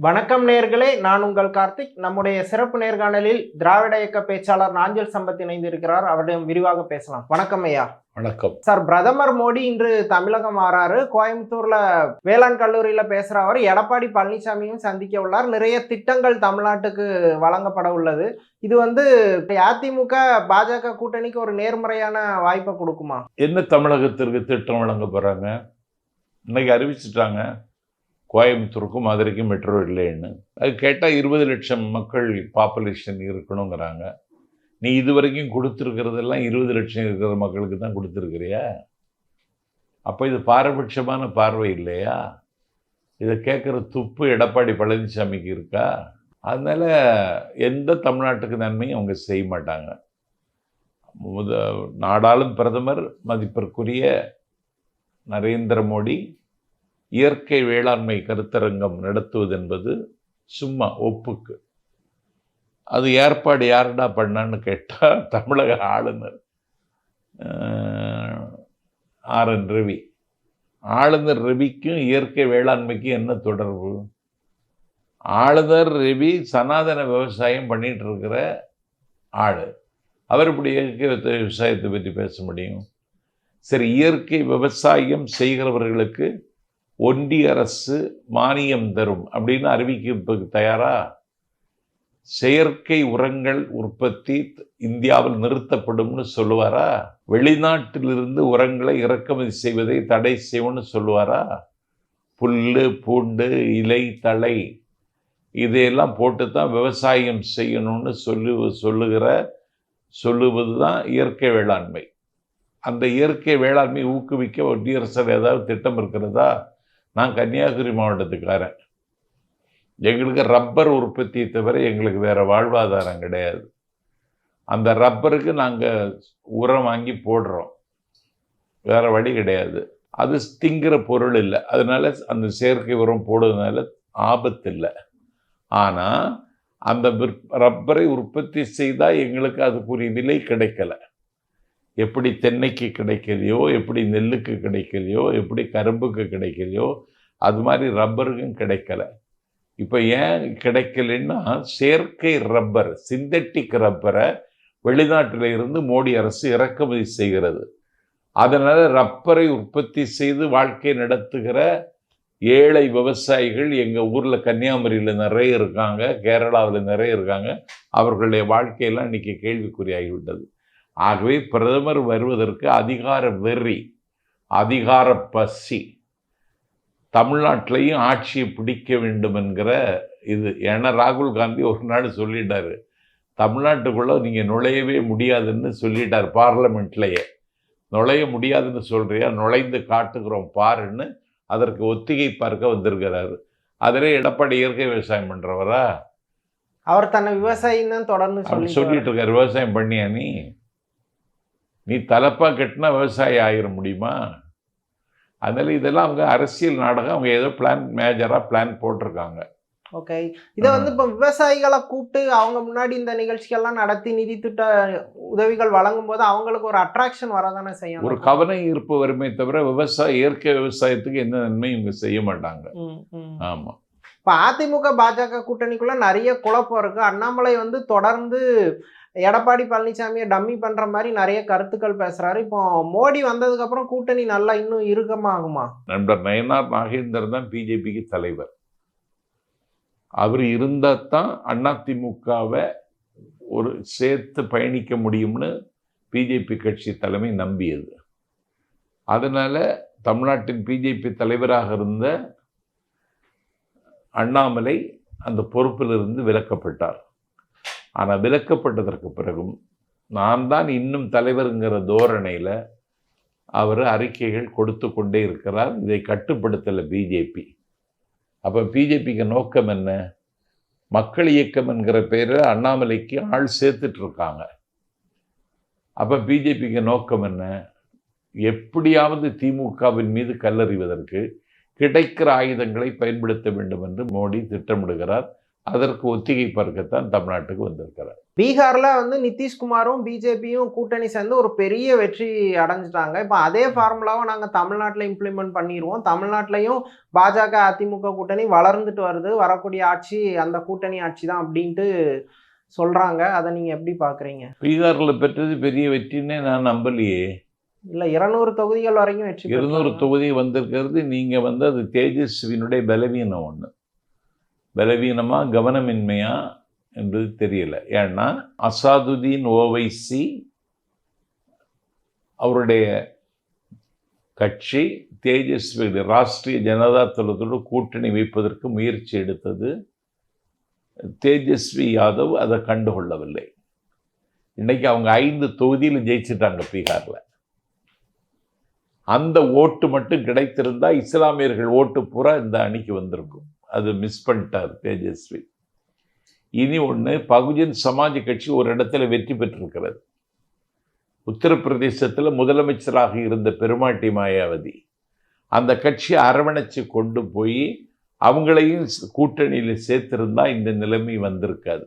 வணக்கம் நேர்களே நான் உங்கள் கார்த்திக். நம்முடைய சிறப்பு நேர்காணலில் திராவிட இயக்க பேச்சாளர் நாஞ்சல் சம்பத் இணைந்திருக்கிறார். அவரிடம் விரிவாக பேசலாம். வணக்கம் ஐயா. வணக்கம். சார் பிரதமர் மோடி இன்று தமிழகம் வராரு கோயம்புத்தூர்ல வேளாண் கல்லூரியில பேசுற அவர் எடப்பாடி பழனிசாமியும் சந்திக்க உள்ளார். நிறைய திட்டங்கள் தமிழ்நாட்டுக்கு வழங்கப்பட உள்ளது. இது வந்து அதிமுக பாஜக கூட்டணிக்கு ஒரு நேர்மறையான வாய்ப்பை கொடுக்குமா? என்ன தமிழகத்திற்கு திட்டம் வழங்க போறாங்க? இன்னைக்கு அறிவிச்சிட்டாங்க. கோயம்புத்தூருக்கும் மதுரைக்கும் மெட்ரோ இல்லைன்னு. அது கேட்டால் இருபது லட்சம் மக்கள் பாப்புலேஷன் இருக்கணுங்கிறாங்க. நீ இது வரைக்கும் கொடுத்துருக்கிறதெல்லாம் இருபது லட்சம் இருக்கிற மக்களுக்கு தான் கொடுத்துருக்கிறியா? அப்போ இது பாரபட்சமான பார்வை இல்லையா? இதை கேட்குற துப்பு எடப்பாடி பழனிசாமிக்கு இருக்கா? அதனால் எந்த தமிழ்நாட்டுக்கு நன்மையும் அவங்க செய்ய மாட்டாங்க. முத நாடாளும் பிரதமர் மதிப்பிற்குரிய நரேந்திர மோடி இயற்கை வேளாண்மை கருத்தரங்கம் நடத்துவது என்பது சும்மா ஒப்புக்கு. அது ஏற்பாடு யாருடா பண்ணான்னு கேட்டால் தமிழக ஆளுநர் ஆர் என் ரவி. ஆளுநர் ரவிக்கும் இயற்கை வேளாண்மைக்கும் என்ன தொடர்பு? ஆளுநர் ரவி சனாதன விவசாயம் பண்ணிட்டு இருக்கிற ஆள். அவர் இப்படி இயற்கை விவசாயத்தை பற்றி பேச முடியும்? சரி இயற்கை விவசாயம் செய்கிறவர்களுக்கு ஒன்றிய அரசு மானியம் தரும் அப்படின்னு அறிவிக்கிறதுக்கு தயாரா? செயற்கை உரங்கள் உற்பத்தி இந்தியாவில் நிறுத்தப்படும்னு சொல்லுவாரா? வெளிநாட்டிலிருந்து உரங்களை இறக்குமதி செய்வதை தடை செய்வோம்னு சொல்லுவாரா? புல்லு பூண்டு இலை தழை இதையெல்லாம் போட்டு தான் விவசாயம் செய்யணும்னு சொல்லு சொல்லுகிற சொல்லுவது தான் இயற்கை வேளாண்மை. அந்த இயற்கை வேளாண்மை ஊக்குவிக்க ஒன்றிய அரசர் ஏதாவது திட்டம் இருக்கிறதா? நான் கன்னியாகுமரி மாவட்டத்துக்காரன். எங்களுக்கு ரப்பர் உற்பத்தியை தவிர எங்களுக்கு வேறு வாழ்வாதாரம் கிடையாது. அந்த ரப்பருக்கு நாங்கள் உரம் வாங்கி போடுறோம். வேறு வழி கிடையாது. அது திங்கிற பொருள் இல்லை. அதனால் அந்த செயற்கை உரம் போடுறதுனால ஆபத்து இல்லை. ஆனால் அந்த ரப்பரை உற்பத்தி செய்தால் எங்களுக்கு அதுக்குரிய விலை கிடைக்கல. எப்படி தென்னைக்கு கிடைக்கலையோ எப்படி நெல்லுக்கு கிடைக்கலையோ எப்படி கரும்புக்கு கிடைக்கலையோ அது மாதிரி ரப்பருக்கும் கிடைக்கல. இப்போ ஏன் கிடைக்கலன்னா செயற்கை ரப்பர் சிந்தட்டிக் ரப்பரை வெளிநாட்டில் இருந்து மோடி அரசு இறக்குமதி செய்கிறது. அதனால் ரப்பரை உற்பத்தி செய்து வாழ்க்கை நடத்துகிற ஏழை விவசாயிகள் எங்கள் ஊரில் கன்னியாகுமரியில் நிறைய இருக்காங்க கேரளாவில் நிறைய இருக்காங்க அவர்களுடைய வாழ்க்கையெல்லாம் இன்னைக்கு கேள்விக்குறியாகிவிட்டது. ஆகவே பிரதமர் வருவதற்கு அதிகார வெறி அதிகார பசி. தமிழ்நாட்டிலையும் ஆட்சியை பிடிக்க வேண்டும் என்கிற இது. ஏன்னா ராகுல் காந்தி ஒரு நாள் சொல்லிட்டாரு தமிழ்நாட்டுக்குள்ள நீங்கள் நுழையவே முடியாதுன்னு சொல்லிட்டார் பார்லமெண்ட்லேயே. நுழைய முடியாதுன்னு சொல்றியா? நுழைந்து காட்டுகிறோம் பாருன்னு அதற்கு ஒத்திகை பார்க்க வந்திருக்கிறாரு. அதிலே எடப்பாடி இயற்கை விவசாயம் பண்ணுறவரா அவர் தன்னை விவசாயின்னு தொடர்ந்து சொல்லி சொல்லிட்டு இருக்காரு விவசாயம் பண்ணியா நீ? நீ தலப்பா கட்டினா விவசாயி ஆயிர முடியுமா? அதனால இதெல்லாம் அவங்க அரசியல் நாடகம் அவங்க ஏதோ பிளான் மேஜராக பிளான் போட்டிருக்காங்க. ஓகே இதை வந்து இப்போ விவசாயிகளை கூப்பிட்டு அவங்க முன்னாடி இந்த நிகழ்ச்சிகள்லாம் நடத்தி நிதி திட்ட உதவிகள் வழங்கும் போது அவங்களுக்கு ஒரு அட்ராக்ஷன் வரதானே செய்யும்? ஒரு கவன ஈர்ப்பு வருமே தவிர விவசாய இயற்கை விவசாயத்துக்கு எந்த நன்மையும் இவங்க செய்ய மாட்டாங்க. ம், ம். ஆமா. இப்போ அதிமுக பாஜக கூட்டணிக்குள்ளே நிறைய குழப்பம் இருக்குது அண்ணாமலை வந்து தொடர்ந்து எடப்பாடி பழனிசாமியை டம்மி பண்ணுற மாதிரி நிறைய கருத்துக்கள் பேசுகிறாரு இப்போ மோடி வந்ததுக்கப்புறம் கூட்டணி நல்லா இன்னும் இறுக்கமாகுமா? நண்பர் நயனார் நாகேந்தர் தான் பிஜேபிக்கு தலைவர். அவர் இருந்தால் தான் அதிமுகவை ஒரு சேர்த்து பயணிக்க முடியும்னு பிஜேபி கட்சி தலைமை நம்பியது. அதனால தமிழ்நாட்டின் பிஜேபி தலைவராக இருந்த அண்ணாமலை அந்த பொறுப்பிலிருந்து விலக்கப்பட்டார். ஆனால் விலக்கப்பட்டதற்கு பிறகும் நான் தான் இன்னும் தலைவருங்கிற தோரணையில் அவர் அறிக்கைகள் கொடுத்து கொண்டே இருக்கிறார். இதை கட்டுப்படுத்தலை பிஜேபி. அப்போ பிஜேபிக்கு நோக்கம் என்ன? மக்கள் இயக்கம் என்கிற பெயரில் அண்ணாமலைக்கு ஆள் சேர்த்துட்ருக்காங்க. அப்போ பிஜேபிக்கு நோக்கம் என்ன? எப்படியாவது திமுகவின் மீது கல்லறிவதற்கு கிடைக்கிற ஆயுதங்களை பயன்படுத்த வேண்டும் என்று மோடி திட்டமிடுகிறார். அதற்கு ஒத்திகை பறக்கத்தான் தமிழ்நாட்டுக்கு வந்திருக்கிறார். பீகார்ல வந்து நிதிஷ்குமாரும் பிஜேபியும் கூட்டணி சேர்ந்து ஒரு பெரிய வெற்றி அடைஞ்சிட்டாங்க. இப்போ அதே ஃபார்முலாவை நாங்க தமிழ்நாட்டில் இம்ப்ளிமெண்ட் பண்ணிடுவோம் தமிழ்நாட்டிலையும் பாஜக அதிமுக கூட்டணி வளர்ந்துட்டு வருது. வரக்கூடிய ஆட்சி அந்த கூட்டணி ஆட்சி தான் அப்படின்ட்டு சொல்றாங்க. அதை நீங்க எப்படி பாக்குறீங்க? பீகாரில் பெற்றது பெரிய வெற்றின்னே நான் நம்பலையே. இல்லை இருநூறு தொகுதிகள் வரைக்கும் வெற்றி இருநூறு தொகுதி வந்திருக்கிறது. நீங்கள் வந்து அது தேஜஸ்வினுடைய பலவீனம் ஒன்று பலவீனமா கவனமின்மையா என்பது தெரியல. ஏன்னா அசாதுதீன் ஓவைசி அவருடைய கட்சி தேஜஸ்வி ராஷ்டிரிய ஜனதா தளத்தோடு கூட்டணி வைப்பதற்கு முயற்சி எடுத்தது. தேஜஸ்வி யாதவ் அதை கண்டுகொள்ளவில்லை. இன்றைக்கி அவங்க ஐந்து தொகுதியில் ஜெயிச்சிட்டாங்க பீகாரில். அந்த ஓட்டு மட்டும் கிடைத்திருந்தால் இஸ்லாமியர்கள் ஓட்டு பூரா இந்த அணிக்கு வந்திருக்கும். அது மிஸ் பண்ணிட்டார் தேஜஸ்வி. இனி ஒன்று பகுஜன் சமாஜ் கட்சி ஒரு இடத்துல வெற்றி பெற்றிருக்கிறது. உத்தரப்பிரதேசத்தில் முதலமைச்சராக இருந்த பெருமாட்டி மாயாவதி அந்த கட்சியை அரவணைச்சு கொண்டு போய் அவங்களையும் கூட்டணியில் சேர்த்திருந்தால் இந்த நிலைமை வந்திருக்காது.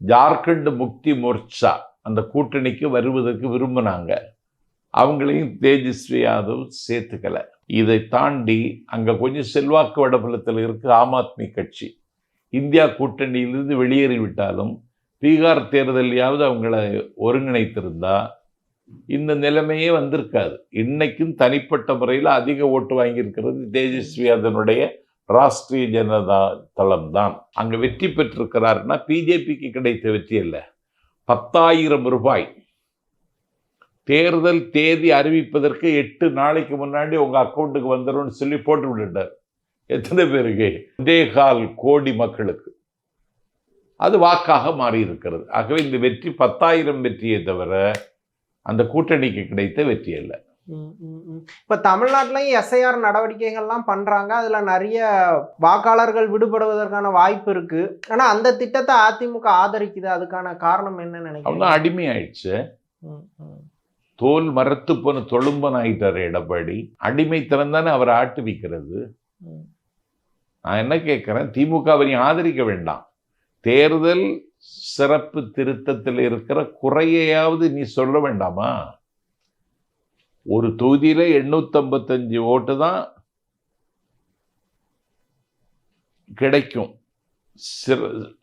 ஜார்க்கண்ட் முக்தி மோர்ச்சா அந்த கூட்டணிக்கு வருவதற்கு விரும்பினாங்க. அவங்களையும் தேஜஸ்வி யாதவ் சேர்த்துக்கல. இதை தாண்டி அங்கே கொஞ்சம் செல்வாக்கு வடபுலத்தில் இருக்க ஆம் ஆத்மி கட்சி. இந்தியா கூட்டணியிலிருந்து வெளியேறிவிட்டாலும் பீகார் தேர்தலையாவது அவங்கள ஒருங்கிணைத்திருந்தா இந்த நிலைமையே வந்திருக்காது. இன்னைக்கும் தனிப்பட்ட முறையில் அதிக ஓட்டு வாங்கியிருக்கிறது தேஜஸ்வி அதனுடைய ராஷ்டிரிய ஜனதா தளம் தான் அங்கே வெற்றி பெற்றிருக்கிறாருன்னா பிஜேபிக்கு கிடைத்த வெற்றி இல்லை பத்தாயிரம் ரூபாய் தேர்தல் தேதி அறிவிப்பதற்கு எட்டு நாளைக்கு முன்னாடி உங்க அக்கௌண்ட்டுக்கு வந்துரும்னு சொல்லி போட்டு விட்டுட்டார் எத்தனை பேருக்கு? கால் கோடி மக்களுக்கு. அது வாக்காக மாறி இருக்கிறது ஆகவே இந்த வெற்றி பத்தாயிரம் வெற்றியை தவிர அந்த கூட்டணிக்கு கிடைத்த வெற்றி அல்ல. இப்ப தமிழ்நாட்டிலையும் எஸ்ஐஆர் நடவடிக்கைகள்லாம் பண்றாங்க. அதுல நிறைய வாக்காளர்கள் விடுபடுவதற்கான வாய்ப்பு இருக்கு. ஆனா அந்த திட்டத்தை அதிமுக ஆதரிக்குது. அதுக்கான காரணம் என்ன நினைக்கிறீங்க? அடிமையாயிடுச்சு. தோல் மரத்து போன தொழும்பன் ஆயிட்டார் எடப்பாடி. அடிமைத்தனம் தானே அவரை ஆட்டுவிக்கிறது. நான் என்ன கேட்குறேன்? திமுகவை நீ ஆதரிக்க வேண்டாம். தேர்தல் சிறப்பு திருத்தத்தில் இருக்கிற குறையையாவது நீ சொல்ல வேண்டாமா? ஒரு தொகுதியில எண்ணூத்தம்பத்தஞ்சு ஓட்டு தான் கிடைக்கும். சிற-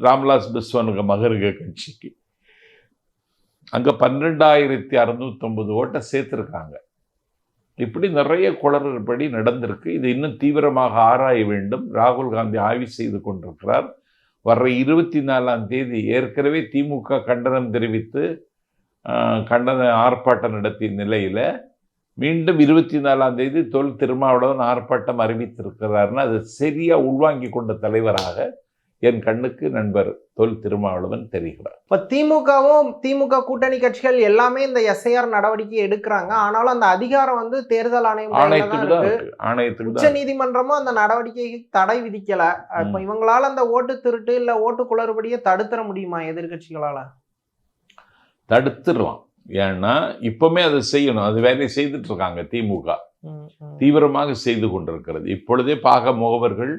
ராம்விலாஸ் பிஸ்வானுக்கு மகருக கட்சிக்கு. அங்கே பன்னெண்டாயிரத்தி அறுநூத்தொம்பது ஓட்டை சேர்த்துருக்காங்க. இப்படி நிறைய குளறுபடி நடந்திருக்கு. இது இன்னும் தீவிரமாக ஆராய வேண்டும். ராகுல் காந்தி ஆய்வு செய்து கொண்டிருக்கிறார். வர்ற இருபத்தி நாலாம் தேதி ஏற்கனவே திமுக கண்டனம் தெரிவித்து கண்டன ஆர்ப்பாட்டம் நடத்திய நிலையில் மீண்டும் இருபத்தி நாலாம் தேதி தொல் திருமாவளவன் ஆர்ப்பாட்டம் அறிவித்திருக்கிறார்னா அது சரியாக உள்வாங்கி கொண்ட தலைவராக என் கண்ணுக்கு நண்பர் தொல் திருமாவளவன் தெரிகிறார். இப்ப திமுகவும் திமுக கூட்டணி கட்சிகள் எல்லாமே இந்த எஸ்ஐஆர் நடவடிக்கை எடுக்கிறாங்க. ஆனாலும் அந்த அதிகாரம் வந்து தேர்தல் ஆணையம் ஆணையத்துக்கு உச்ச நீதிமன்றமும் அந்த நடவடிக்கைக்கு தடை விதிக்கல. இப்ப இவங்களால அந்த ஓட்டு திருட்டு இல்ல ஓட்டு குளறுபடியை தடுத்துற முடியுமா எதிர்கட்சிகளால? தடுத்துடலாம் ஏன்னா இப்பவுமே அதை செய்யணும். அது வேலையை செய்துட்டு இருக்காங்க திமுக. தீவிரமாக செய்து கொண்டிருக்கிறது. இப்பொழுதே பாக முகவர்கள்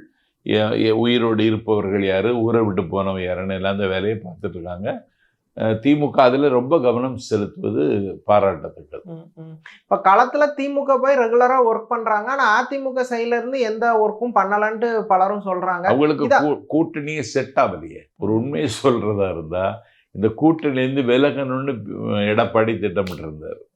உயிரோடு இருப்பவர்கள் யாரு? ஊரை விட்டு போனவங்க யாருன்னு எல்லாம் அந்த வேலையை பார்த்துட்டு இருக்காங்க. அஹ் திமுக அதில் ரொம்ப கவனம் செலுத்துவது பாராட்டத்தக்கது. இப்ப களத்துல திமுக போய் ரெகுலரா ஒர்க் பண்றாங்க. ஆனா அதிமுக சைடுல இருந்து எந்த ஒர்க்கும் பண்ணலன்ட்டு பலரும் சொல்றாங்க. அவங்களுக்கு கூட்டணியே செட் ஆகலையே. ஒரு உண்மையை சொல்றதா இருந்தா இந்த கூட்டணியிலேருந்து விலகணும்னு எடப்பாடி திட்டமிட்டு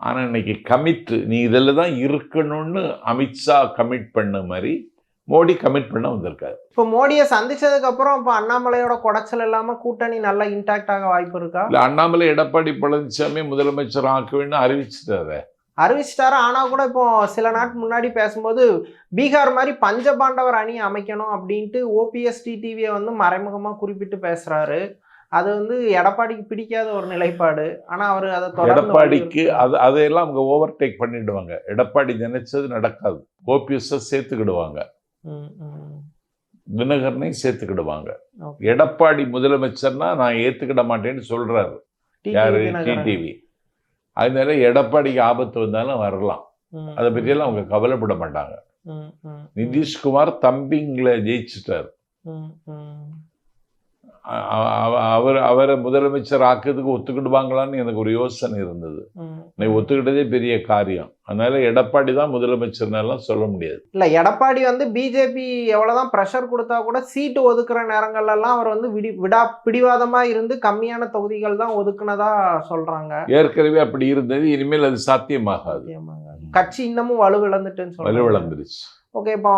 இருந்தார் ம், ம். ஆனா இன்னைக்கு கமிட் நீ இதில் தான் இருக்கணும்னு அமித்ஷா கமிட் பண்ண மாதிரி மோடி கமிட் பண்ண வந்திருக்காரு. இப்ப மோடியை சந்திச்சதுக்கு அப்புறம் இப்ப அண்ணாமலையோட குடைச்சல் இல்லாம கூட்டணி நல்லா இன்டாக்ட் ஆக வாய்ப்பு இருக்கா? இல்ல அண்ணாமலை எடப்பாடி பழனிசாமி முதலமைச்சர் ஆக்குவேன்னு அறிவிச்சிட்டாரு. அறிவிச்சிட்டாரு. ஆனா கூட இப்போ சில நாட்கள் முன்னாடி பேசும்போது பீகார் மாதிரி பஞ்சபாண்டவர் அணி அமைக்கணும் அப்படின்ட்டு ஓபிஎஸ் டிடிவியை வந்து மறைமுகமா குறிப்பிட்டு பேசுறாரு. அது வந்து எடப்பாடிக்கு பிடிக்காத ஒரு நிலைப்பாடு. ஆனா அவர் அதை எடப்பாடிக்கு. அது அதையெல்லாம் அவங்க ஓவர் டேக் பண்ணிடுவாங்க. எடப்பாடி நினைச்சது நடக்காது. ஓபிஎஸ் சேர்த்துக்கிடுவாங்க. தினகரனையும் சேர்த்துக்கிடுவாங்க. எடப்பாடி முதலமைச்சர்னா நான் ஏத்துக்கிட மாட்டேன்னு சொல்றாரு. டிடிவி யாரு? தினகரன். டிடிவி அதனால எடப்பாடிக்கு ஆபத்து வந்தாலும் வரலாம். அதை பற்றியெல்லாம் அவங்க கவலைப்பட மாட்டாங்க. நிதிஷ்குமார் தம்பிங்களை ஜெயிச்சிட்டார். அவர் அவரை முதலமைச்சர் ஆக்கிறதுக்கு ஒத்துக்கிடுவாங்களான்னு எனக்கு ஒரு யோசனை இருந்தது. நீ ஒத்துக்கிட்டதே பெரிய காரியம். அதனால எடப்பாடி தான் முதலமைச்சர்னு எல்லாம் சொல்ல முடியாது. இல்ல எடப்பாடி வந்து பிஜேபி எவ்வளவுதான் ப்ரெஷர் கொடுத்தா கூட சீட்டு ஒதுக்குற நேரங்கள்ல எல்லாம் அவர் வந்து விடி விடா பிடிவாதமா இருந்து கம்மியான தொகுதிகள் தான் ஒதுக்குனதா சொல்றாங்க. ஏற்கனவே அப்படி இருந்தது இனிமேல் அது சாத்தியமாகாது. கட்சி இன்னமும் வலுவிழந்துட்டுன்னு சொல்றாங்க. வலுவிழந்துருச்சு. ஓகே இப்போ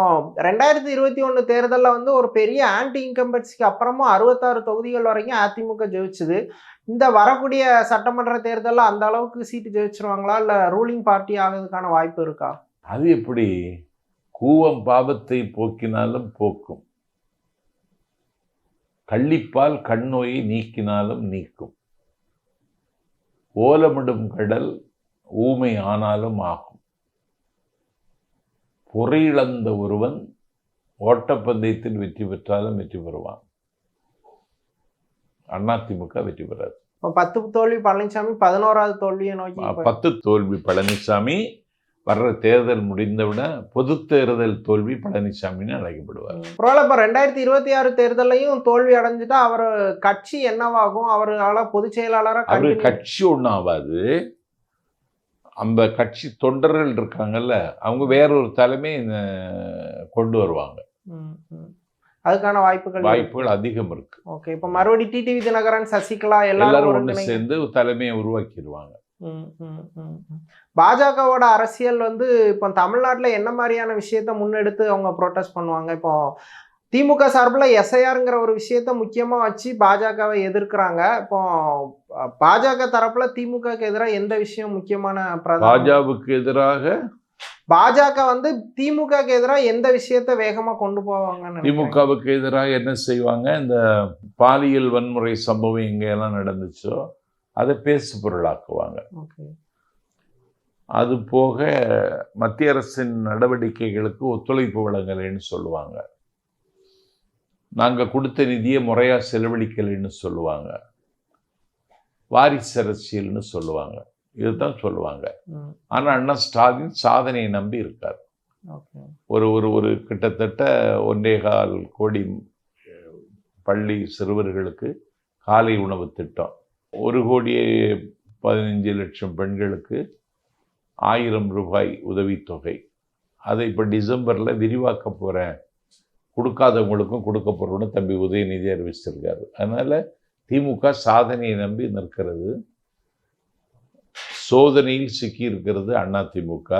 ரெண்டாயிரத்தி இருபத்தி ஒன்று தேர்தலில் வந்து ஒரு பெரிய ஆன்டி இன்கம்பன்சிக்கு அப்புறமும் அறுபத்தாறு தொகுதிகள் வரைக்கும் அதிமுக ஜெயிச்சுது. இந்த வரக்கூடிய சட்டமன்ற தேர்தலில் அந்த அளவுக்கு சீட்டு ஜெயிச்சிருவாங்களா? இல்லை ரூலிங் பார்ட்டி ஆகிறதுக்கான வாய்ப்பு இருக்கா? அது எப்படி? கூவம் பாவத்தை போக்கினாலும் போக்கும். கள்ளிப்பால் கண்ணோயை நீக்கினாலும் நீக்கும். ஓலமிடும் கடல் ஊமை ஆனாலும் ஆகும். பொறையிழந்த ஒருவன் ஓட்டப்பந்தயத்தில் வெற்றி பெற்றாலும் வெற்றி பெறுவான். அதிமுக வெற்றி பெறாது. பத்து தோல்வி பழனிசாமி பதினோராவது தோல்வியை நோக்கி பத்து தோல்வி பழனிசாமி வர்ற தேர்தல் முடிந்தவுடன் பொது தேர்தல் தோல்வி பழனிசாமின்னு அழைக்கப்படுவார். ஒருவேளை இப்போ ரெண்டாயிரத்தி இருபத்தி ஆறு தேர்தலையும் தோல்வி அடைஞ்சிட்டா அவர் கட்சி என்னவாகும்? அவரால் பொதுச் செயலாளராக அவரு கட்சி ஒன்றும் ஆகாது அந்த கட்சி தொண்டர்கள் இருக்காங்கல்ல அவங்க வேறொரு தலைமை கொண்டு வருவாங்க. அதுக்கான வாய்ப்புகள் வாய்ப்புகள் அதிகம் இருக்கு. ஓகே இப்போ மறுபடி டிடிவி தினகரன் சசிகலா எல்லாரும் ஒன்று சேர்ந்து தலைமையை உருவாக்கிடுவாங்க. பாஜகவோட அரசியல் வந்து இப்போ தமிழ்நாட்டில் என்ன மாதிரியான விஷயத்த முன்னெடுத்து அவங்க ப்ரொட்டஸ்ட் பண்ணுவாங்க? இப்போ திமுக சார்பில் எஸ்ஐஆருங்கிற ஒரு விஷயத்த முக்கியமாக வச்சு பாஜகவை எதிர்க்கிறாங்க. இப்போ பாஜக தரப்புல திமுகக்கு எதிராக எந்த விஷயம் முக்கியமான பாஜகவுக்கு எதிராக? பாஜக வந்து திமுகக்கு எதிராக எந்த விஷயத்த வேகமா கொண்டு போவாங்கன்னு நினைக்கிறீங்க? திமுகவுக்கு எதிராக என்ன செய்வாங்க? இந்த பாலியல் வன்முறை சம்பவம் எங்கெல்லாம் நடந்துச்சோ அதை பேசு பொருளாக்குவாங்க. அது போக மத்திய அரசின் நடவடிக்கைகளுக்கு ஒத்துழைப்பு வழங்கலைன்னு சொல்லுவாங்க. நாங்கள் கொடுத்த நிதியை முறையாக செலவழிக்கலைன்னு சொல்லுவாங்க. வாரிசு அரசியல்னு சொல்லுவாங்க. இதுதான் சொல்லுவாங்க. ஆனால் அண்ணா ஸ்டாலின் சாதனையை நம்பி இருக்கார். ஒரு ஒரு ஒரு கிட்டத்தட்ட ஒன்றே கால் கோடி பள்ளி சிறுவர்களுக்கு காலை உணவு திட்டம். ஒரு கோடியே பதினஞ்சு லட்சம் பெண்களுக்கு ஆயிரம் ரூபாய் உதவித்தொகை. அதை இப்போ டிசம்பரில் விரிவாக்க போகிறேன் கொடுக்காதவங்களுக்கும் கொடுக்க போகிறோன்னு தம்பி உதயநிதி அறிவிச்சிருக்காரு. அதனால் திமுக சாதனையை நம்பி நிற்கிறது. சோதனையில் சிக்கியிருக்கிறது அண்ணா திமுக.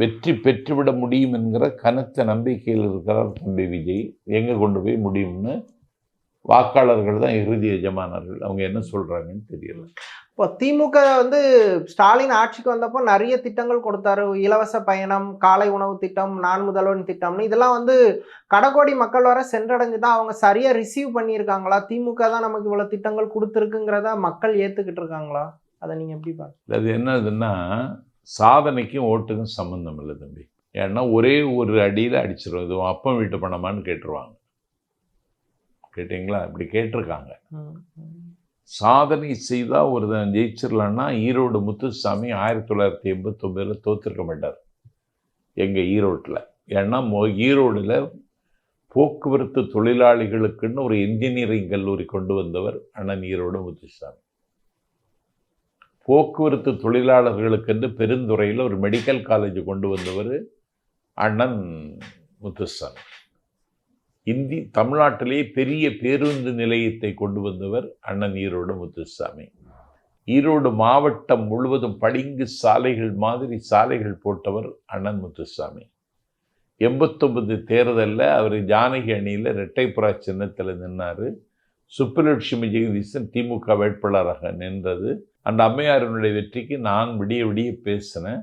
வெற்றி பெற்றுவிட முடியும் என்கிற கனத்த நம்பிக்கையில் இருக்கிறார் தம்பி விஜய். எங்கே கொண்டு போய் முடியும்னு வாக்காளர்கள் தான் இறுதி எஜமானர்கள். அவங்க என்ன சொல்கிறாங்கன்னு தெரியல. இப்போ திமுக வந்து ஸ்டாலின் ஆட்சிக்கு வந்தப்போ நிறைய திட்டங்கள் கொடுத்தாரு. இலவச பயணம் காலை உணவு திட்டம் நான் முதல்வன் திட்டம்னு. இதெல்லாம் வந்து கடகோடி மக்கள் வர சென்றடைஞ்சுதான் அவங்க சரியா ரிசீவ் பண்ணியிருக்காங்களா? திமுக தான் நமக்கு இவ்வளவு திட்டங்கள் கொடுத்துருக்குங்கிறத மக்கள் ஏத்துக்கிட்டு இருக்காங்களா? அதை நீங்க எப்படி பாருங்க அது என்னதுன்னா சாதனைக்கும் ஓட்டுக்கும் சம்மந்தம் இல்லை தம்பி. ஏன்னா ஒரே ஒரு அடியில் அடிச்சிடும் இது உன் அப்பன் வீட்டு பணமான்னு கேட்டுருவாங்க. கேட்டிங்களா? இப்படி கேட்டிருக்காங்க. சாதனை செய்தால் ஒரு ஒருத்தன் ஜெயிச்சிடலான்னா ஈரோடு முத்துசாமி ஆயிரத்தி தொள்ளாயிரத்தி எண்பத்தொம்பதில் தோற்றுருக்க மாட்டார். எங்கள் ஈரோட்டில். ஏன்னா மொ- ஈரோடில் போக்குவரத்து தொழிலாளிகளுக்குன்னு ஒரு இன்ஜினியரிங் கல்லூரி கொண்டு வந்தவர் அண்ணன் ஈரோடு முத்துசாமி. போக்குவரத்து தொழிலாளர்களுக்கென்று பெருந்துறையில் ஒரு மெடிக்கல் காலேஜ் கொண்டு வந்தவர் அண்ணன் முத்துசாமி. இந்தி தமிழ்நாட்டிலேயே பெரிய பேருந்து நிலையத்தை கொண்டு வந்தவர் அண்ணன் ஈரோடு முத்துசாமி. ஈரோடு மாவட்டம் முழுவதும் பளிங்கு சாலைகள் மாதிரி சாலைகள் போட்டவர் அண்ணன் முத்துசாமி. எண்பத்தொம்பது தேர்தலில் அவர் ஜானகி அணியில் இரட்டைப்புறா சின்னத்தில் நின்னார். சுப்புலட்சுமி ஜெகதீசன் திமுக வேட்பாளராக நின்றது. அந்த அம்மையாரினுடைய வெற்றிக்கு நான் விடிய விடிய பேசினேன்.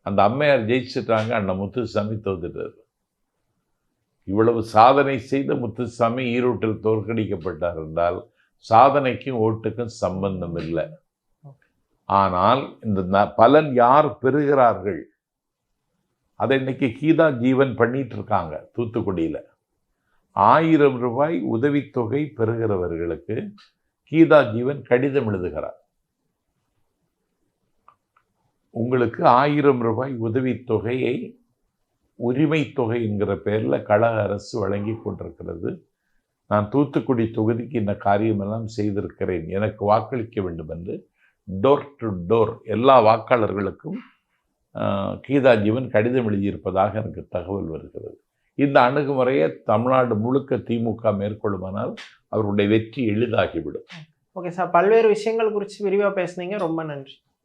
அந்த அம்மையார் ஜெயிச்சிட்டாங்க அண்ணன் முத்துசாமி தோத்துட்டார். இவ்வளவு சாதனை செய்த முத்துசாமி ஈரோட்டில் தோற்கடிக்கப்பட்டார் என்றால் சாதனைக்கும் ஓட்டுக்கும் சம்பந்தம் இல்லை. ஆனால் இந்த பலன் யார் பெறுகிறார்கள்? அதை இன்னைக்கு கீதா ஜீவன் பண்ணிட்டு இருக்காங்க தூத்துக்குடியில். ஆயிரம் ரூபாய் உதவித்தொகை பெறுகிறவர்களுக்கு கீதா ஜீவன் கடிதம் எழுதுகிறார். உங்களுக்கு ஆயிரம் ரூபாய் உதவித்தொகையை உரிமை தொகை என்கிற பெயரில் கழக அரசு வழங்கி கொண்டிருக்கிறது. நான் தூத்துக்குடி தொகுதிக்கு இந்த காரியமெல்லாம் செய்திருக்கிறேன். எனக்கு வாக்களிக்க வேண்டும் என்று டோர் டு டோர் எல்லா வாக்காளர்களுக்கும் கீதா ஜீவன் கடிதம் எழுதியிருப்பதாக எனக்கு தகவல் வருகிறது. இந்த அணுகுமுறையை தமிழ்நாடு முழுக்க திமுக மேற்கொள்ளுமானால் அவருடைய வெற்றி எளிதாகிவிடும். Okay sir. பல்வேறு விஷயங்கள் குறித்து விரிவாக பேசுனீங்க. ரொம்ப நன்றி.